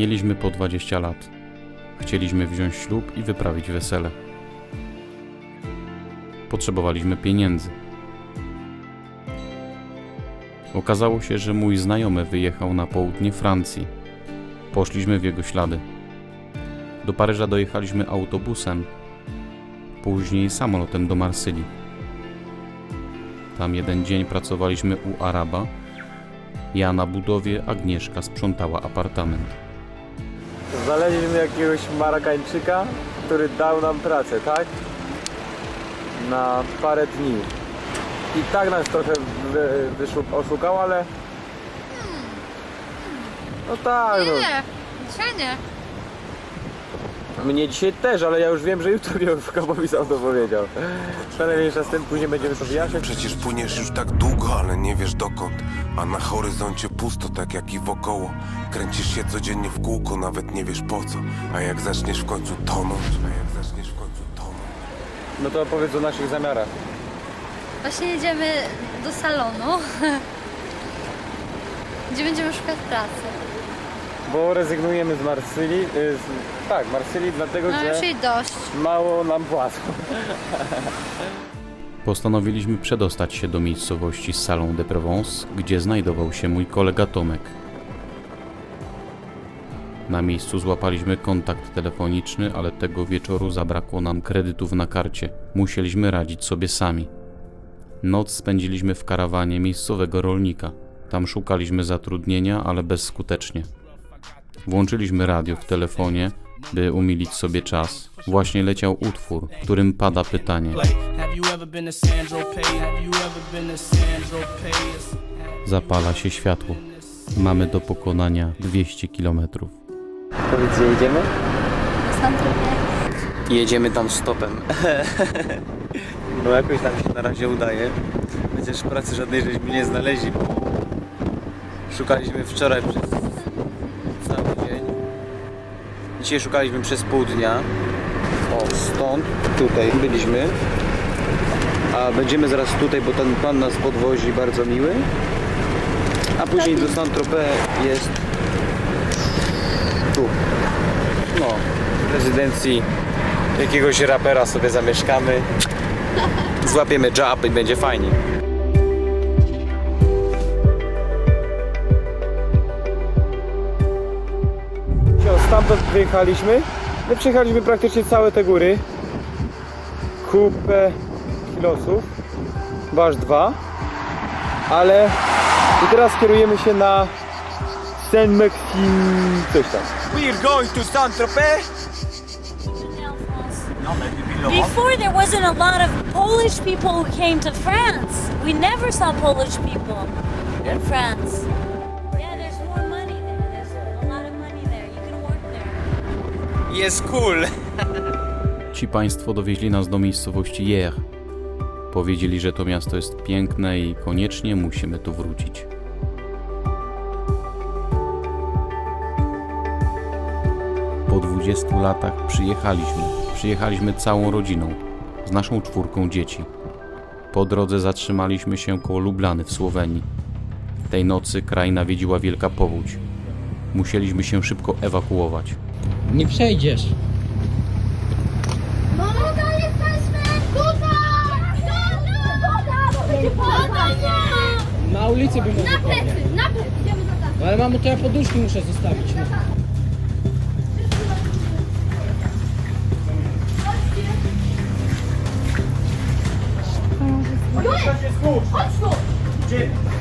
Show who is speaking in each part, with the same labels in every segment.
Speaker 1: Mieliśmy po 20 lat. Chcieliśmy wziąć ślub i wyprawić wesele. Potrzebowaliśmy pieniędzy. Okazało się, że mój znajomy wyjechał na południe Francji. Poszliśmy w jego ślady. Do Paryża dojechaliśmy autobusem, później samolotem do Marsylii. Tam jeden dzień pracowaliśmy u Araba. Ja na budowie, Agnieszka sprzątała apartament.
Speaker 2: Znaleźliśmy jakiegoś Marokańczyka, który dał nam pracę, tak? Na parę dni. I tak nas trochę wy, oszukał, ale... No tak, no.
Speaker 3: nie, dzisiaj nie.
Speaker 2: Mnie dzisiaj też, ale ja już wiem, że jutro bo mi sam to powiedział. Ale mniejsza z tym, później będziemy to wyjaśniać.
Speaker 4: Przecież płyniesz już tak długo, ale nie wiesz dokąd A na horyzoncie pusto, tak jak i wokoło Kręcisz się codziennie w kółko, nawet nie wiesz po co A jak zaczniesz w końcu tonąć A jak zaczniesz w końcu tonąć
Speaker 2: No to opowiedz o naszych zamiarach.
Speaker 3: Właśnie jedziemy do salonu, gdzie będziemy szukać pracy.
Speaker 2: Bo rezygnujemy z Marsylii, y, z, tak, Marsylii dlatego,
Speaker 3: No
Speaker 2: że
Speaker 3: już jej dość.
Speaker 2: mało nam płacą.
Speaker 1: Postanowiliśmy przedostać się do miejscowości Salon de Provence, gdzie znajdował się mój kolega Tomek. Na miejscu złapaliśmy kontakt telefoniczny, ale tego wieczoru zabrakło nam kredytów na karcie. Musieliśmy radzić sobie sami. Noc spędziliśmy w karawanie miejscowego rolnika. Tam szukaliśmy zatrudnienia, ale bezskutecznie. Włączyliśmy radio w telefonie, by umilić sobie czas. Właśnie leciał utwór, w którym pada pytanie. Zapala się światło. Mamy do pokonania 200 kilometrów.
Speaker 5: Powiedz, gdzie jedziemy? Jedziemy tam stopem. No jakoś nam się na razie udaje. Chociaż pracy żadnej żeśmy nie znaleźli, bo szukaliśmy wczoraj przez cały dzień. Dzisiaj szukaliśmy przez pół dnia. O, stąd, tutaj byliśmy. A będziemy zaraz tutaj, bo ten pan nas podwozi, bardzo miły. A później do Saint-Tropez jest tu. No, w rezydencji jakiegoś rapera sobie zamieszkamy. Złapiemy job i będzie fajnie.
Speaker 2: Stamtąd wyjechaliśmy. My przejechaliśmy praktycznie całe te góry. Kupę kilosów. Waż dwa. Ale i teraz kierujemy się na Saint-Maxime coś tam.
Speaker 5: We're going to Saint-Tropez!
Speaker 6: Before there wasn't a lot of Polish people who came to France. We never saw Polish people in France.
Speaker 5: Jest cool!
Speaker 1: Ci państwo dowieźli nas do miejscowości Jer. Powiedzieli, że to miasto jest piękne i koniecznie musimy tu wrócić. Po 20 latach przyjechaliśmy. Przyjechaliśmy całą rodziną, z naszą czwórką dzieci. Po drodze zatrzymaliśmy się koło Lublany w Słowenii. Tej nocy kraj nawiedziła wielka powódź. Musieliśmy się szybko ewakuować.
Speaker 7: Nie przejdziesz.
Speaker 8: Mamo, to jesteśmy! Woda! Będzie woda! nie!
Speaker 7: Na ulicy bym
Speaker 8: Na plecy, na plecy! Idziemy za tatą.
Speaker 7: No ale mamo, to ja poduszki muszę zostawić. No.
Speaker 8: Chodź tu!
Speaker 7: Ta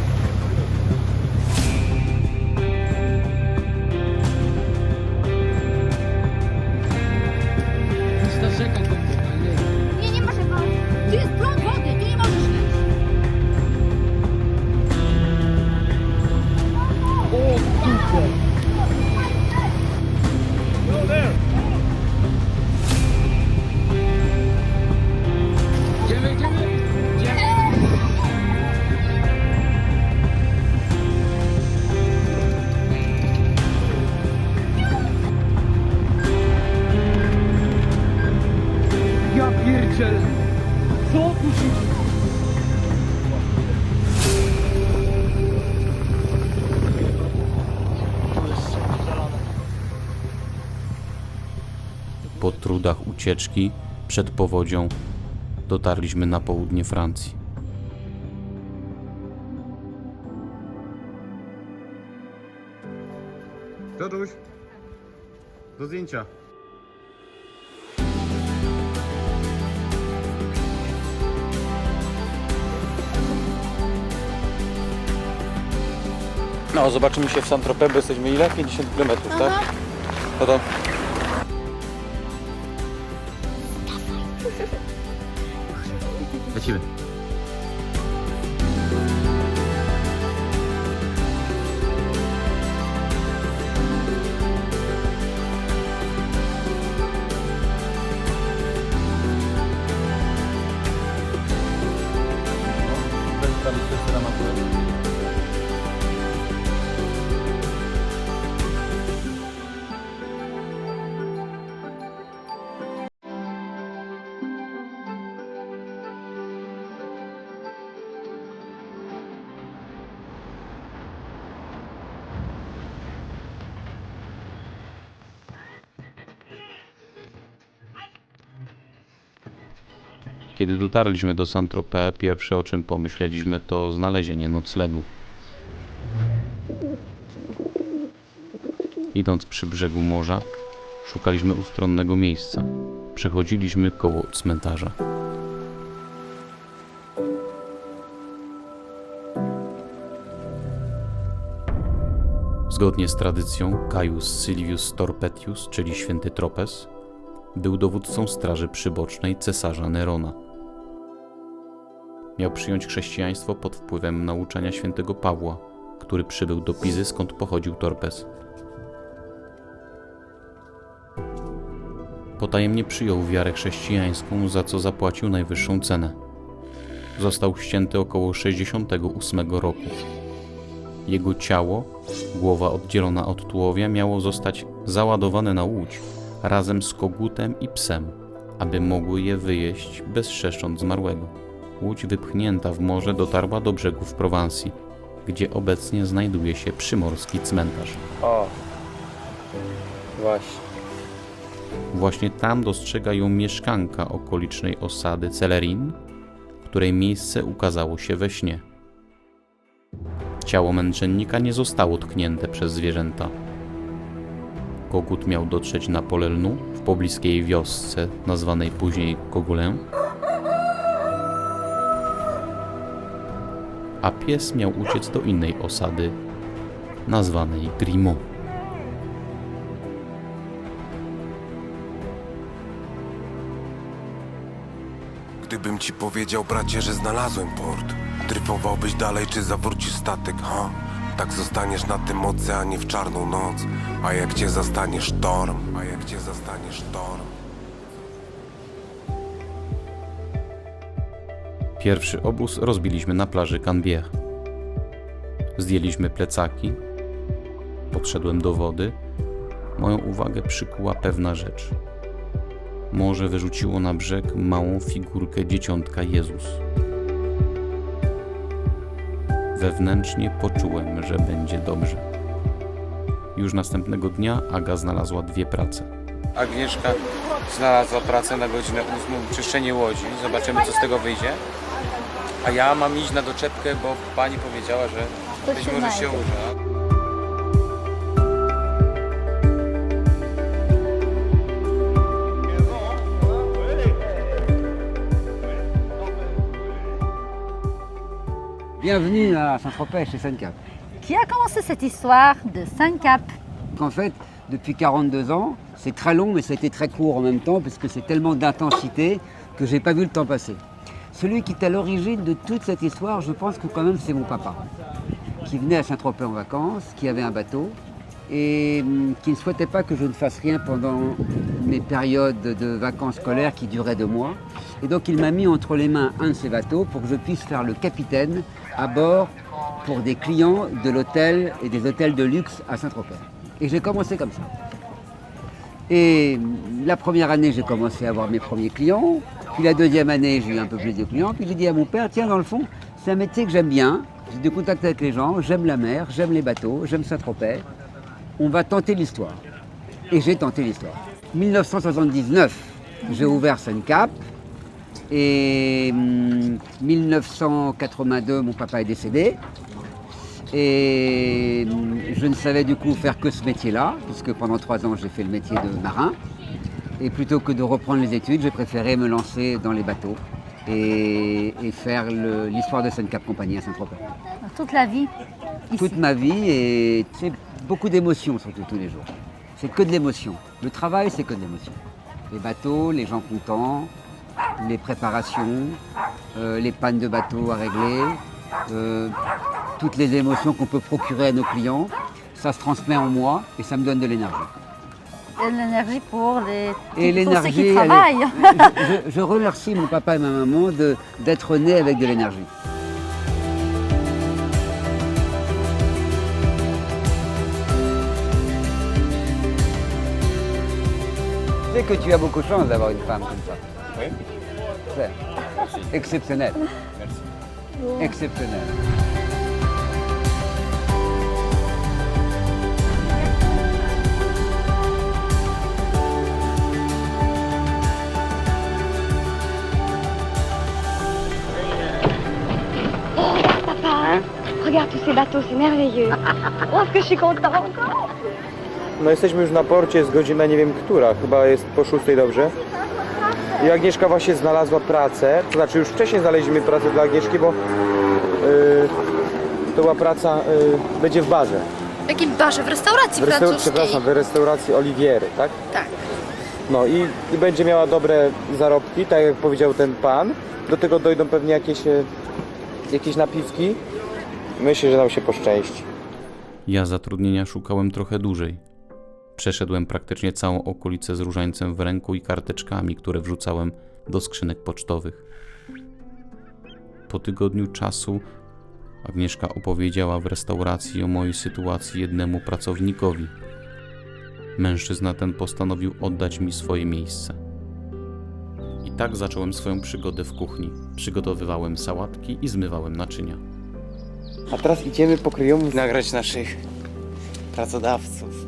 Speaker 1: ucieczki przed powodzią dotarliśmy na południe Francji.
Speaker 2: Piotruś, do zdjęcia.
Speaker 5: No, zobaczymy się w Saint-Tropez, bo jesteśmy ile? 50 km, tak? No to
Speaker 1: Dankjewel. Kiedy dotarliśmy do Saint-Tropez, pierwsze o czym pomyśleliśmy to znalezienie noclegu. Idąc przy brzegu morza, szukaliśmy ustronnego miejsca. Przechodziliśmy koło cmentarza. Zgodnie z tradycją, Caius Silvius Torpetius, czyli święty Tropes, był dowódcą straży przybocznej cesarza Nerona. Miał przyjąć chrześcijaństwo pod wpływem nauczania świętego Pawła, który przybył do Pizy, skąd pochodził Torpes. Potajemnie przyjął wiarę chrześcijańską, za co zapłacił najwyższą cenę. Został ścięty około 68 roku. Jego ciało, głowa oddzielona od tułowia, miało zostać załadowane na łódź razem z kogutem i psem, aby mogły je wyjeść bezszeszcząc zmarłego. Łódź wypchnięta w morze dotarła do brzegów Prowansji, gdzie obecnie znajduje się przymorski cmentarz.
Speaker 2: O, właśnie.
Speaker 1: Właśnie tam dostrzega ją mieszkanka okolicznej osady Celerin, której miejsce ukazało się we śnie. Ciało męczennika nie zostało tknięte przez zwierzęta. Kogut miał dotrzeć na pole lnu w pobliskiej wiosce nazwanej później Kogulę, a pies miał uciec do innej osady nazwanej Grimaud.
Speaker 4: Gdybym ci powiedział, bracie, że znalazłem port Dryfowałbyś dalej, czy zawrócisz statek, ha? Tak zostaniesz na tym oceanie w czarną noc A jak cię zastanie sztorm A jak cię zastanie sztorm
Speaker 1: Pierwszy obóz rozbiliśmy na plaży Canbière. Zdjęliśmy plecaki, podszedłem do wody. Moją uwagę przykuła pewna rzecz. Morze wyrzuciło na brzeg małą figurkę dzieciątka Jezus. Wewnętrznie poczułem, że będzie dobrze. Już następnego dnia Aga znalazła dwie prace.
Speaker 5: Agnieszka znalazła pracę na godzinę 8 czyszczenie łodzi. Zobaczymy, co z tego wyjdzie. A ja mam iść na doczepkę, bo pani powiedziała, że być może się uda.
Speaker 7: Bienvenue à Saint-Tropez chez Saint-Cap.
Speaker 8: Qui a commencé cette histoire de Saint-Cap
Speaker 7: En fait, depuis 42 ans, c'est très long mais ça a été très court en même temps parce que c'est tellement d'intensité que j'ai pas vu le temps passer. Celui qui est à l'origine de toute cette histoire, je pense que quand même c'est mon papa, qui venait à Saint-Tropez en vacances, qui avait un bateau et hum, qui ne souhaitait pas que je ne fasse rien pendant mes périodes de vacances scolaires qui duraient deux mois. Et donc il m'a mis entre les mains un de ces bateaux pour que je puisse faire le capitaine à bord pour des clients de l'hôtel et des hôtels de luxe à Saint-Tropez. Et j'ai commencé comme ça. Et la première année, j'ai commencé à avoir mes premiers clients. Puis la deuxième année, j'ai eu un peu plus de clients. Puis j'ai dit à mon père, tiens, dans le fond, c'est un métier que j'aime bien. J'ai du contact avec les gens, j'aime la mer, j'aime les bateaux, j'aime Saint-Tropez. On va tenter l'histoire. Et j'ai tenté l'histoire. 1979, j'ai ouvert Suncap. Et hum, 1982, mon papa est décédé. Et hum, je ne savais du coup faire que ce métier-là, puisque pendant trois ans j'ai fait le métier de marin. Et plutôt que de reprendre les études, j'ai préféré me lancer dans les bateaux et, et faire l'histoire de Suncap Compagnie à Saint-Tropez.
Speaker 8: Toute la vie. Ici.
Speaker 7: Toute ma vie et c'est beaucoup d'émotions surtout tous les jours. C'est que de l'émotion. Le travail, c'est que de l'émotion. Les bateaux, les gens contents, les préparations, euh, les pannes de bateaux à régler, euh, toutes les émotions qu'on peut procurer à nos clients, ça se transmet en moi et ça me donne de l'énergie.
Speaker 8: Et l'énergie pour les
Speaker 7: Et
Speaker 8: pour ceux
Speaker 7: l'énergie,
Speaker 8: qui
Speaker 7: est-
Speaker 8: travaillent.
Speaker 7: je, je remercie mon papa et ma maman de- d'être nés avec de l'énergie. Tu sais que tu as beaucoup de chance d'avoir une femme comme ça.
Speaker 2: Oui.
Speaker 7: C'est exceptionnel.
Speaker 2: Merci.
Speaker 7: Exceptionnel.
Speaker 9: Regarde tous ces bateaux, c'est merveilleux. Oh, ce que je suis contente.
Speaker 2: No jesteśmy już na porcie, jest godzina nie wiem która, chyba jest po szóstej dobrze. I Agnieszka właśnie znalazła pracę, to znaczy już wcześniej znaleźliśmy pracę dla Agnieszki, bo yy, to była praca, yy, będzie w barze.
Speaker 3: W jakim barze? W restauracji
Speaker 2: W restau-
Speaker 3: francuskiej.
Speaker 2: przepraszam, w restauracji Oliviery, tak?
Speaker 3: Tak.
Speaker 2: No i, i będzie miała dobre zarobki, tak jak powiedział ten pan. Do tego dojdą pewnie jakieś, e, jakieś napiwki. Myślę, że nam się poszczęści.
Speaker 1: Ja zatrudnienia szukałem trochę dłużej. Przeszedłem praktycznie całą okolicę z różańcem w ręku i karteczkami, które wrzucałem do skrzynek pocztowych. Po tygodniu czasu Agnieszka opowiedziała w restauracji o mojej sytuacji jednemu pracownikowi. Mężczyzna ten postanowił oddać mi swoje miejsce. I tak zacząłem swoją przygodę w kuchni. Przygotowywałem sałatki i zmywałem naczynia.
Speaker 2: A teraz idziemy po kryjomu.
Speaker 5: Nagrać naszych pracodawców.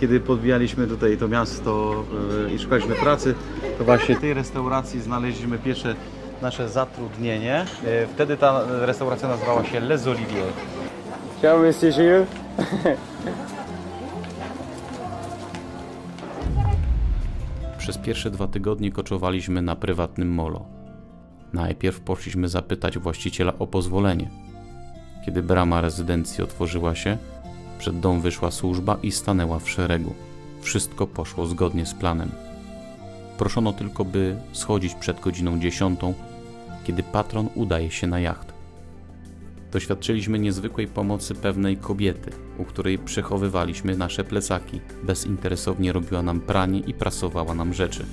Speaker 10: Kiedy podbijaliśmy tutaj to miasto e, i szukaliśmy pracy, to właśnie w tej restauracji znaleźliśmy pierwsze nasze zatrudnienie. E, Wtedy ta restauracja nazywała się Les Oliviers.
Speaker 2: Ciao, monsieur Gilles.
Speaker 1: Przez pierwsze dwa tygodnie koczowaliśmy na prywatnym molo. Najpierw poszliśmy zapytać właściciela o pozwolenie. Kiedy brama rezydencji otworzyła się, przed dom wyszła służba i stanęła w szeregu. Wszystko poszło zgodnie z planem. Proszono tylko, by schodzić przed godziną dziesiątą, kiedy patron udaje się na jacht. Doświadczyliśmy niezwykłej pomocy pewnej kobiety, u której przechowywaliśmy nasze plecaki. Bezinteresownie robiła nam pranie i prasowała nam rzeczy.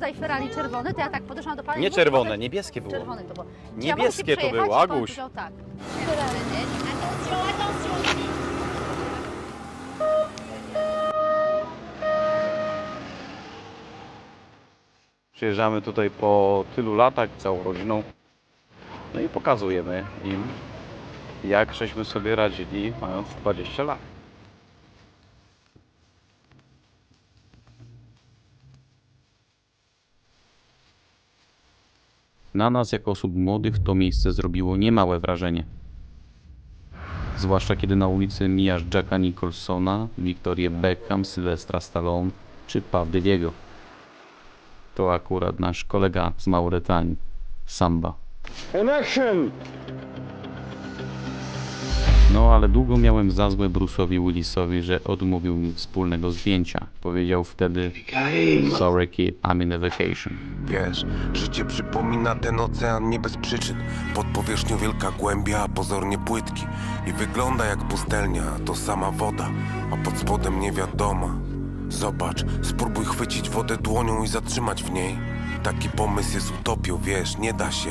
Speaker 8: Tutaj Ferrari czerwone, to ja tak podeszłam do pana i
Speaker 10: Nie
Speaker 8: mówię,
Speaker 10: czerwone,
Speaker 8: może-
Speaker 10: niebieskie było.
Speaker 8: Czerwone to było. Czy ja mogę się
Speaker 10: Niebieskie to
Speaker 8: przejechać?
Speaker 10: było,
Speaker 8: I pan
Speaker 10: Aguś.
Speaker 8: powiedział tak.
Speaker 10: Przyjeżdżamy tutaj po tylu latach całą rodziną. No i pokazujemy im, jak żeśmy sobie radzili mając 20 lat.
Speaker 1: Na nas, jako osób młodych, to miejsce zrobiło niemałe wrażenie. Zwłaszcza kiedy na ulicy mijasz Jacka Nicholsona, Victorię Beckham, Sylwestra Stallone czy Pawdyliego. To akurat nasz kolega z Mauretanii, Samba.
Speaker 2: action!
Speaker 1: No ale długo miałem za złe Bruce'owi Willisowi, że odmówił mi wspólnego zdjęcia. Powiedział wtedy Sorry kid, I'm in a vacation.
Speaker 4: Wiesz, życie przypomina ten ocean nie bez przyczyn. Pod powierzchnią wielka głębia, a pozornie płytki. I wygląda jak pustelnia, to sama woda, a pod spodem niewiadoma. Zobacz, spróbuj chwycić wodę dłonią i zatrzymać w niej. Taki pomysł jest utopią, wiesz, nie da się.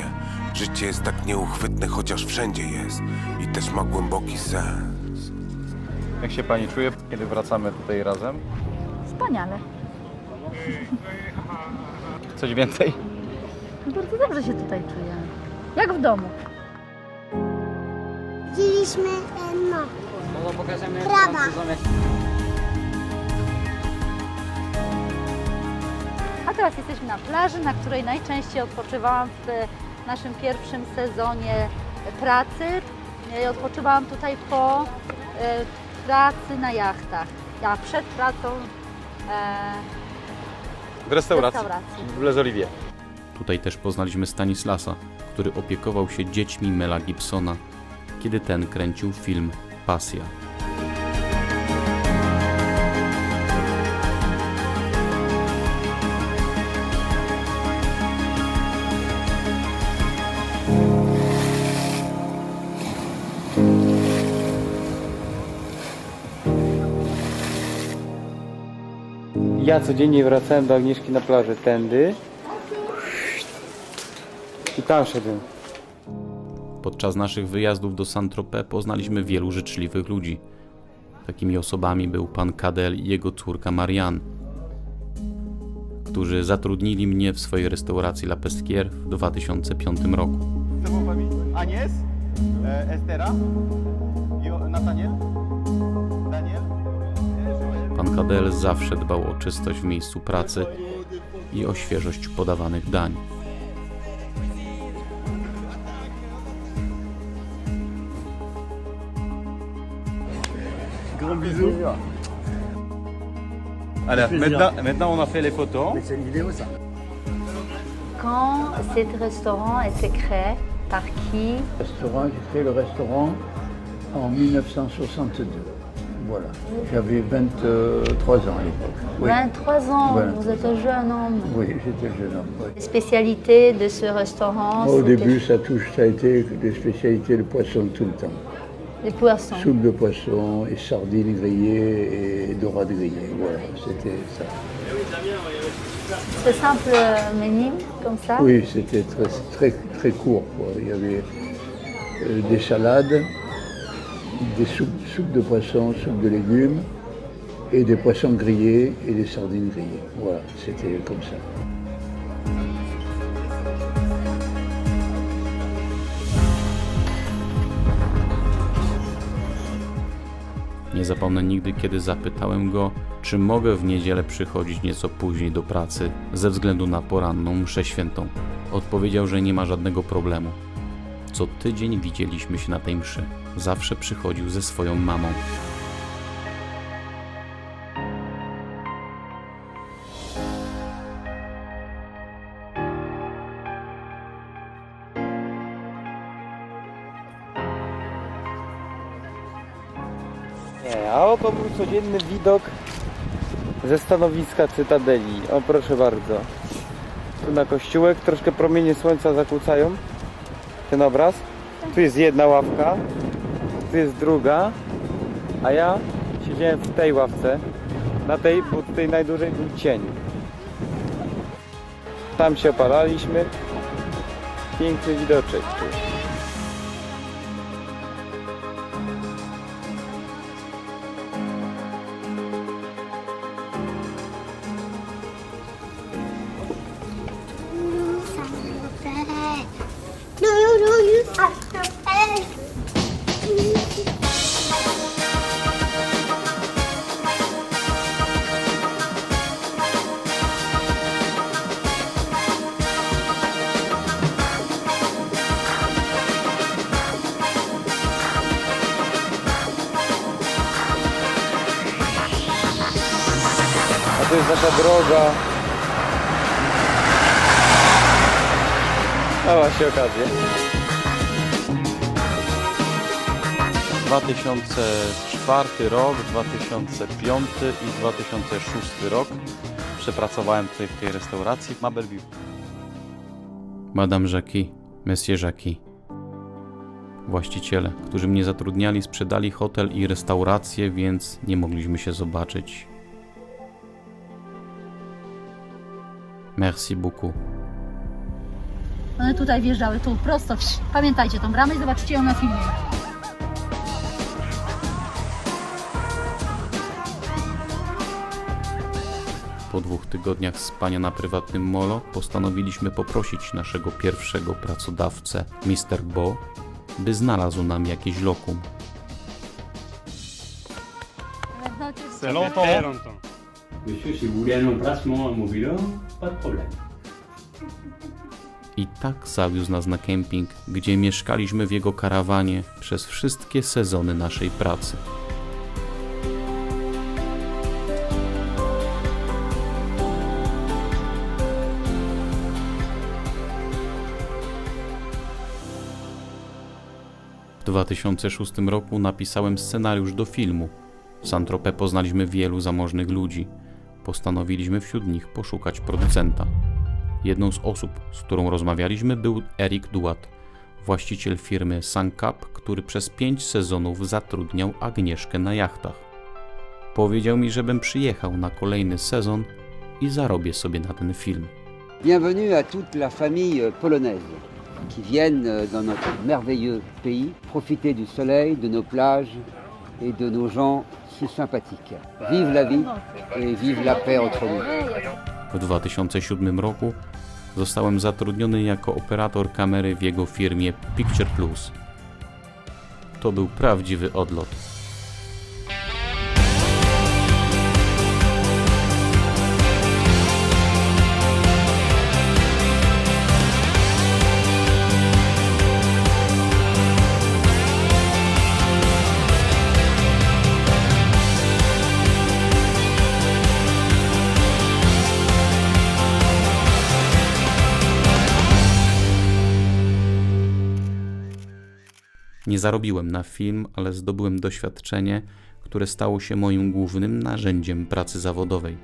Speaker 4: Życie jest tak nieuchwytne, chociaż wszędzie jest. I też ma głęboki sens.
Speaker 10: Jak się Pani czuje, kiedy wracamy tutaj razem?
Speaker 8: Wspaniale.
Speaker 10: Coś więcej?
Speaker 8: Bardzo dobrze się tutaj czuję. Jak w domu.
Speaker 9: Jesteśmy, e, no,
Speaker 7: No to pokażemy
Speaker 9: Prawa.
Speaker 8: A teraz jesteśmy na plaży, na której najczęściej odpoczywałam w naszym pierwszym sezonie pracy. Odpoczywałam tutaj po e, pracy na jachtach, a przed pracą e,
Speaker 10: W restauracji.
Speaker 8: restauracji.
Speaker 10: W Les Olivier.
Speaker 1: Tutaj też poznaliśmy Stanislasa, który opiekował się dziećmi Mela Gibsona, kiedy ten kręcił film Pasja.
Speaker 2: Ja codziennie wracałem do Agnieszki na plażę tędy i tam szedłem.
Speaker 1: Podczas naszych wyjazdów do Saint-Tropez poznaliśmy wielu życzliwych ludzi. Takimi osobami był pan Kadel i jego córka Marianne, którzy zatrudnili mnie w swojej restauracji La Pesquière w 2005 roku.
Speaker 10: Agnes, Estera, Nathaniel, Daniel.
Speaker 1: Pan Kadel zawsze dbał o czystość w miejscu pracy i o świeżość podawanych dań.
Speaker 10: Alors, maintenant, maintenant on a fait les photos.
Speaker 8: Quand cet restaurant a été créé, par qui
Speaker 11: restaurant, j'ai fait le restaurant en 1962. Voilà. J'avais 23 ans à l'époque. Oui.
Speaker 8: 23 ans,
Speaker 11: Voilà.
Speaker 8: vous êtes un jeune homme.
Speaker 11: Oui, j'étais jeune homme. oui.
Speaker 8: Les spécialités de ce restaurant,
Speaker 11: Au début, ça, touche, ça a été des spécialités de poisson tout le temps.
Speaker 8: les poissons.
Speaker 11: Soupe de poisson et sardines grillées et dorades grillées. Voilà, c'était ça.
Speaker 8: C'est simple euh, menu, comme ça?
Speaker 11: Oui, c'était très, très, très court. quoi. Il y avait euh, des salades, des soupes, soupes de poisson, soupes de légumes, et des poissons grillés et des sardines grillées. Voilà, c'était comme ça.
Speaker 1: Nie zapomnę nigdy, kiedy zapytałem go, czy mogę w niedzielę przychodzić nieco później do pracy ze względu na poranną mszę świętą. Odpowiedział, że nie ma żadnego problemu. Co tydzień widzieliśmy się na tej mszy. Zawsze przychodził ze swoją mamą.
Speaker 2: Nie, a oto był codzienny widok ze stanowiska Cytadeli. O proszę bardzo. Tu na kościółek troszkę promienie słońca zakłócają ten obraz. Tu jest jedna ławka, tu jest druga, a ja siedziałem w tej ławce. Na tej, bo tutaj najdłużej był cień. Tam się opalaliśmy. Piękny widoczek. Nasza droga. Dała się okazję.
Speaker 1: 2004 rok, 2005 i 2006 rok przepracowałem tutaj w tej restauracji w Mabelview. Madame Jackie, Monsieur Jackie. Właściciele, którzy mnie zatrudniali, sprzedali hotel i restaurację, więc nie mogliśmy się zobaczyć. Merci beaucoup.
Speaker 8: One tutaj wjeżdżały, tu prosto. Pamiętajcie tą bramę i zobaczycie ją na filmie.
Speaker 1: Po dwóch tygodniach spania na prywatnym molo postanowiliśmy poprosić naszego pierwszego pracodawcę, Mr. Bo, by znalazł nam jakieś lokum.
Speaker 12: Celoto. Monsieur, si vous voulez un emplacement à Montvilor, pas de problème.
Speaker 1: I tak zawiózł nas na kemping, gdzie mieszkaliśmy w jego karawanie przez wszystkie sezony naszej pracy. W 2006 roku napisałem scenariusz do filmu. W Saint-Tropez poznaliśmy wielu zamożnych ludzi. Postanowiliśmy wśród nich poszukać producenta. Jedną z osób, z którą rozmawialiśmy, był Eric Duat, właściciel firmy Suncap, który przez pięć sezonów zatrudniał Agnieszkę na jachtach. Powiedział mi, żebym przyjechał na kolejny sezon i zarobię sobie na ten film.
Speaker 7: Bienvenue à toute la famille polonaise qui viennent dans notre merveilleux pays profiter du soleil, de nos plages et de nos gens si sympathiques. Vive la vie et vive la paix entre nous.
Speaker 1: W 2007 roku zostałem zatrudniony jako operator kamery w jego firmie Picture Plus. To był prawdziwy odlot. Zarobiłem na film, ale zdobyłem doświadczenie, które stało się moim głównym narzędziem pracy zawodowej.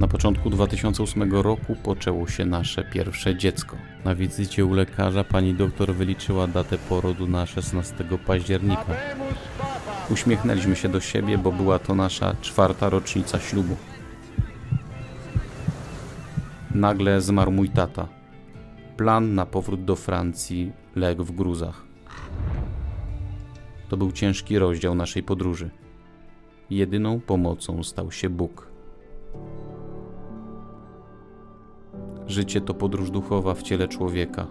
Speaker 1: Na początku 2008 roku poczęło się nasze pierwsze dziecko. Na wizycie u lekarza pani doktor wyliczyła datę porodu na 16 października. Uśmiechnęliśmy się do siebie, bo była to nasza czwarta rocznica ślubu. Nagle zmarł mój tata. Plan na powrót do Francji legł w gruzach. To był ciężki rozdział naszej podróży. Jedyną pomocą stał się Bóg. Życie to podróż duchowa w ciele człowieka.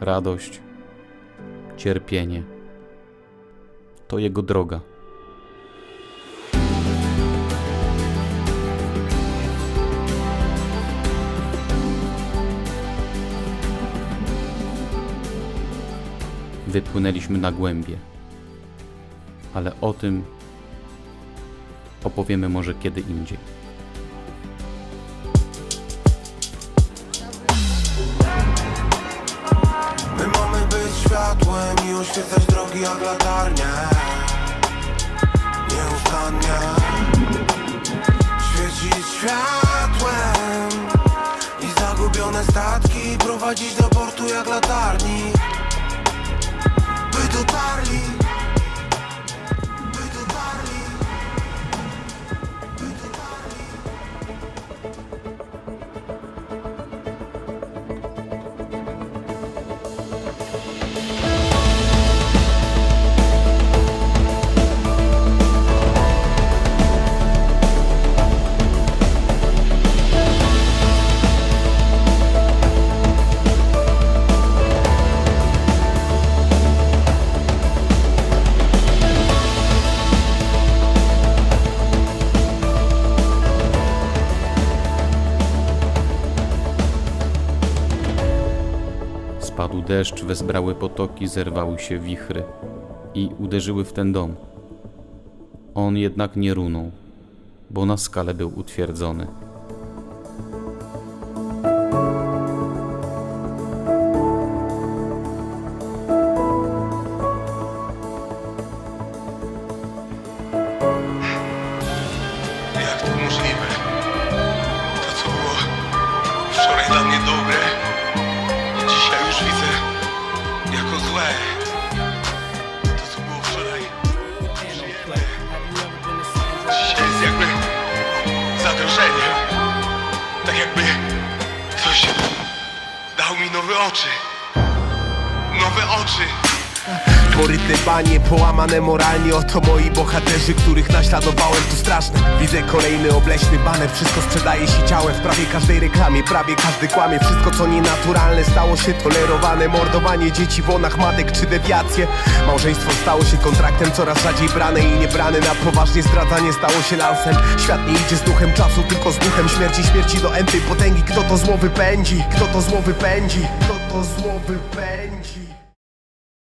Speaker 1: Radość, cierpienie. To jego droga. Wypłynęliśmy na głębie. Ale o tym opowiemy może kiedy indziej.
Speaker 4: My mamy być światłem i oświecać drogi jak latarnie Nieustannie Świecić światłem I zagubione statki prowadzić do portu jak latarni By dotarli
Speaker 1: deszcz, wezbrały potoki, zerwały się wichry i uderzyły w ten dom. On jednak nie runął, bo na skale był utwierdzony.
Speaker 4: Nowe oczy. Nowe oczy.
Speaker 13: Poryte banie, połamane moralnie Oto moi bohaterzy, których naśladowałem to straszne. Widzę kolejny obleśny baner Wszystko sprzedaje się ciałem. W prawie każdej reklamie Prawie każdy kłamie, wszystko co nienaturalne Stało się tolerowane, mordowanie dzieci w łonach matek czy dewiacje. Małżeństwo stało się kontraktem coraz rzadziej brane i niebrane. Na poważnie zdradzanie stało się lansem. Świat nie idzie z duchem czasu, tylko z duchem śmierci. Śmierci do entej potęgi, kto to zło wypędzi Kto to zło wypędzi Kto to zło wypędzi